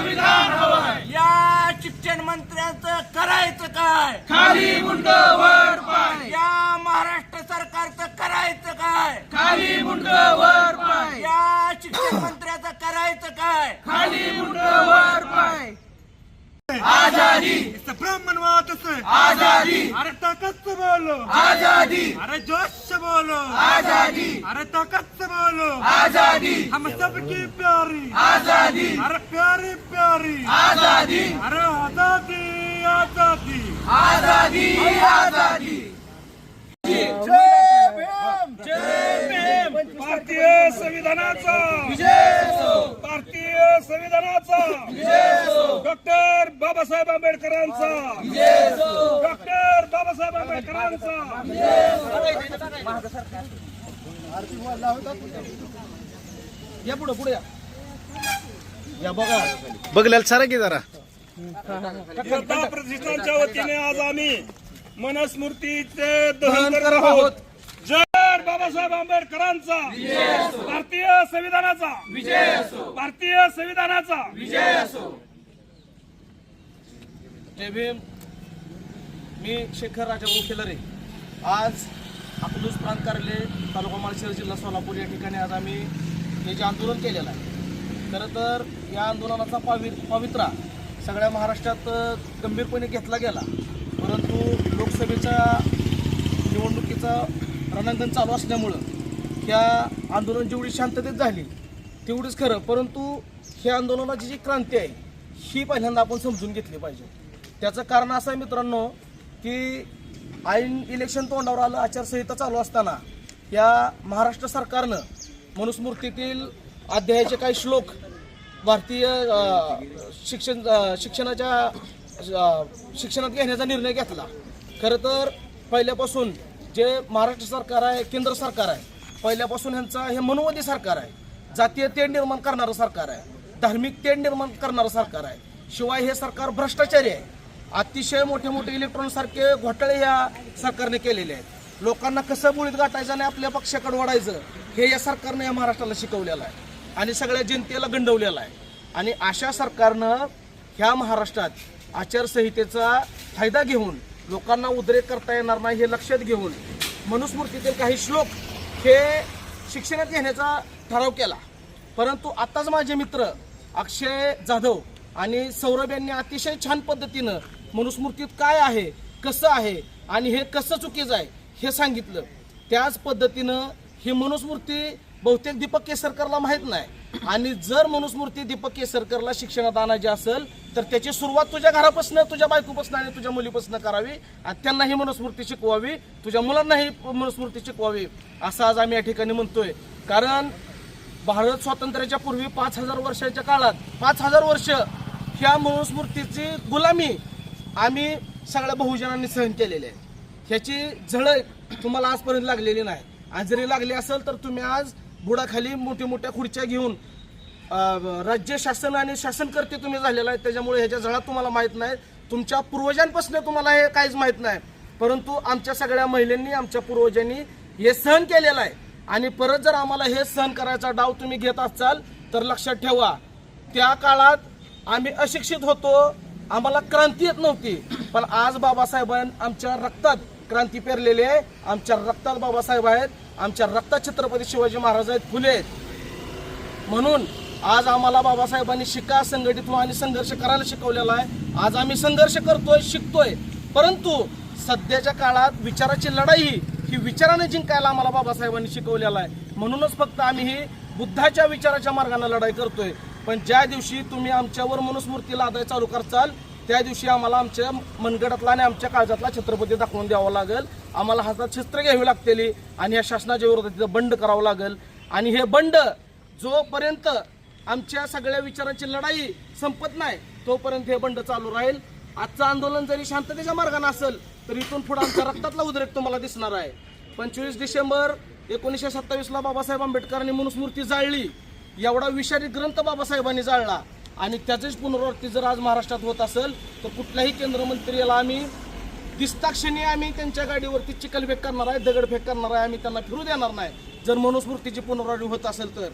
संविधान हवंय. या शिक्षण मंत्र्यांचं करायचं काय? खाली मुंड वर पाय. या महाराष्ट्र सरकारचं करायचं काय? खाली मुंड वर पाय. या शिक्षण मंत्र्याचं करायचं काय? खाली मुंड वर पाय. आजादी. ब्राह्मणवाद से आजादी. अरे ताकत से बोलो. आजादी. अरे जोश से बोलो. आजादी. अरे ताकत से बोलो. आजादी. हम सबकी प्यारी. आजादी. अरे प्यारी प्यारी आजादी. अरे आजादी आजादी. आजादी आजादी. भारतीय संविधानाचा. भारतीय संविधानाचा. डॉक्टर बाबासाहेब आंबेडकरांचा. डॉक्टर बाबासाहेब आंबेडकरांचा. बघल्याला सारा की जरा. श्रद्धा प्रतिष्ठानच्या वतीने आज आम्ही मनस्मृतीचे दहन करत आहोत. जय बाबासाहेब आंबेडकरांचा. भारतीय संविधानाचा. भारतीय संविधानाचा. जय भीम मी शेखर राजा मुखेलरे. आज अकलूज प्रांत कार्यालय तालुका माळशिरस जिल्हा सोलापूर या ठिकाणी आज आम्ही हे जे आंदोलन केलेलं आहे खरं तर या आंदोलनाचा पावि पवित्रा सगळ्या महाराष्ट्रात गंभीरपणे घेतला गेला. परंतु लोकसभेच्या निवडणुकीचं रणांगण चालू असल्यामुळं ह्या आंदोलन जेवढी शांततेत झाली तेवढीच खरं. परंतु ह्या आंदोलनाची जी क्रांती आहे ही पहिल्यांदा आपण समजून घेतली पाहिजे. त्याचं कारण असं आहे मित्रांनो की ऐन इलेक्शन तोंडावर आलं आचारसंहिता चालू असताना या महाराष्ट्र सरकारनं मनुस्मृतीतील अध्यायाचे काही श्लोक भारतीय शिक्षण शिक्षणाच्या शिक्षणात घेण्याचा निर्णय घेतला. खरं तर पहिल्यापासून जे महाराष्ट्र सरकार आहे केंद्र सरकार आहे पहिल्यापासून ह्यांचा हे मनोवादी सरकार आहे जातीय तेढ निर्माण करणारं सरकार आहे धार्मिक तेढ निर्माण करणारं सरकार आहे शिवाय हे सरकार भ्रष्टाचारी आहे. अतिशय मोठे मोठे इलेक्ट्रॉनिक सारखे घोटाळे ह्या सरकारने केलेले आहेत. लोकांना कसं बुळीत गाठायचं आणि आपल्या पक्षाकडे वाढायचं हे या सरकारने या महाराष्ट्राला शिकवलेलं आहे. आणि सगळ्या जनतेला गंडवलेला आहे. आणि अशा सरकारनं ह्या महाराष्ट्रात आचारसंहितेचा फायदा घेऊन लोकांना उद्रेक करता येणार नाही हे लक्षात घेऊन मनुस्मृतीतील काही श्लोक हे शिक्षणात घेण्याचा ठराव केला. परंतु आत्ताच माझे मित्र अक्षय जाधव आणि सौरभ यांनी अतिशय छान पद्धतीनं मनुस्मृतीत काय आहे कसं आहे आणि हे कसं चुकीचं आहे हे सांगितलं. त्याच पद्धतीनं ही मनुस्मृती बहुतेक दीपक केसरकरला माहीत नाही. आणि जर मनुस्मृती दीपक केसरकरला शिक्षणात आणायची असेल तर त्याची सुरुवात तुझ्या घरापासून तुझ्या बायकोपासून आणि तुझ्या मुलीपासून करावी आणि त्यांनाही मनुस्मृती शिकवावी तुझ्या मुलांनाही मनुस्मृती शिकवावी असं आज आम्ही या ठिकाणी म्हणतोय. कारण भारत स्वातंत्र्याच्या पूर्वी पाच हजार वर्षाच्या काळात पाच हजार वर्ष ह्या मनुस्मृतीची गुलामी आम्ही सगळ्या बहुजनांनी सहन केलेली आहे. ह्याची झळक तुम्हाला आजपर्यंत लागलेली नाही. आज जरी लागली असेल तर तुम्ही आज बुडाखाली मोठ्या मोठ्या खुर्च्या घेऊन राज्य शासन आणि शासनकर्ते तुम्ही झालेला आहे त्याच्यामुळे ह्याच्या झळात तुम्हाला माहीत नाही. तुमच्या पूर्वजांपासून तुम्हाला हे काहीच माहीत नाही. परंतु आमच्या सगळ्या महिलांनी आमच्या पूर्वजांनी हे सहन केलेलं आहे. आणि परत जर आम्हाला हे सहन करायचा डाव तुम्ही घेत असाल तर लक्षात ठेवा त्या काळात आम्ही अशिक्षित होतो. आम्हाला क्रांती येत नव्हती. पण आज बाबासाहेबांनी आमच्या रक्तात क्रांती पेरलेली आहे. आमच्या रक्तात बाबासाहेब आहेत. आमच्या रक्तात छत्रपती शिवाजी महाराज आहेत फुले आहेत. म्हणून आज आम्हाला बाबासाहेबांनी शिका संघटित व्हा आणि संघर्ष करायला शिकवलेला आहे. आज आम्ही संघर्ष करतोय शिकतोय. परंतु सध्याच्या काळात विचाराची लढाई ही विचाराने जिंकायला आम्हाला बाबासाहेबांनी शिकवलेला आहे. म्हणूनच फक्त आम्ही ही बुद्धाच्या विचाराच्या मार्गाने लढाई करतोय. पण ज्या दिवशी तुम्ही आमच्यावर मनुस्मृती लादाय चालू करचाल त्या दिवशी आम्हाला आमच्या मनगडातला आणि आमच्या काळजातला छत्रपती दाखवून द्यावा लागेल. आम्हाला हातात शस्त्र घ्यावी लागतील आणि या शासनाच्या विरोधात तिथं बंड करावं लागेल. आणि हे बंड जोपर्यंत आमच्या सगळ्या विचारांची लढाई संपत नाही तोपर्यंत हे बंड चालू राहील. आजचं आंदोलन जरी शांततेच्या मार्गाने असेल तर इथून पुढे आमच्या रक्तातला उद्रेक तुम्हाला दिसणार आहे. पंचवीस डिसेंबर एकोणीसशे सत्तावीसला बाबासाहेब आंबेडकरांनी मनुस्मृती जाळली. एवढा विषारी ग्रंथ बाबासाहेबांनी जाळला. आणि त्याचीच पुनरावृत्ती जर आज महाराष्ट्रात होत असेल तर कुठल्याही केंद्रमंत्र्याला आम्ही दिसताक्षणी आम्ही त्यांच्या गाडीवरती चिखलफेक करणार आहे दगडफेक करणार आहे आम्ही त्यांना फिरू देणार नाही. जर मनुस्मृतीची पुनरावृत्ती होत असेल तर.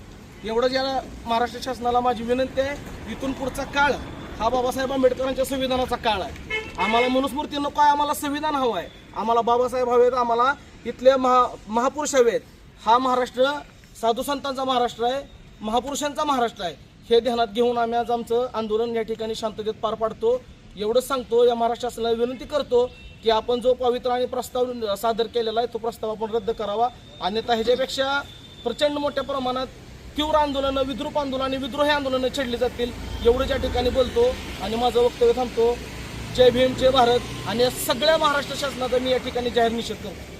एवढं ज्या महाराष्ट्र शासनाला माझी विनंती आहे इथून पुढचा काळ हा बाबासाहेब आंबेडकरांच्या संविधानाचा काळ आहे. आम्हाला मनुस्मृती नको आहे आम्हाला संविधान हवं आहे. आम्हाला बाबासाहेब हवेत आम्हाला इथले महा महापुरुष हवेत. हा महाराष्ट्र साधू संतांचा महाराष्ट्र आहे महापुरुषांचा महाराष्ट्र आहे. हे ध्यानात घेऊन आम्ही आज आमचं आंदोलन या ठिकाणी शांततेत पार पाडतो. एवढंच सांगतो या महाराष्ट्र शासनाला विनंती करतो की आपण जो पवित्र आणि प्रस्ताव सादर केलेला आहे तो प्रस्ताव आपण रद्द करावा. अन्यथा ह्याच्यापेक्षा प्रचंड मोठ्या प्रमाणात तीव्र आंदोलनं विद्रूप आंदोलन आणि विद्रोही आंदोलनं छेडली जातील एवढं या ठिकाणी बोलतो आणि माझं वक्तव्य थांबतो. जय भीम जय भारत आणि या सगळ्या महाराष्ट्र शासनाचा मी या ठिकाणी जाहीर निषेध करतो.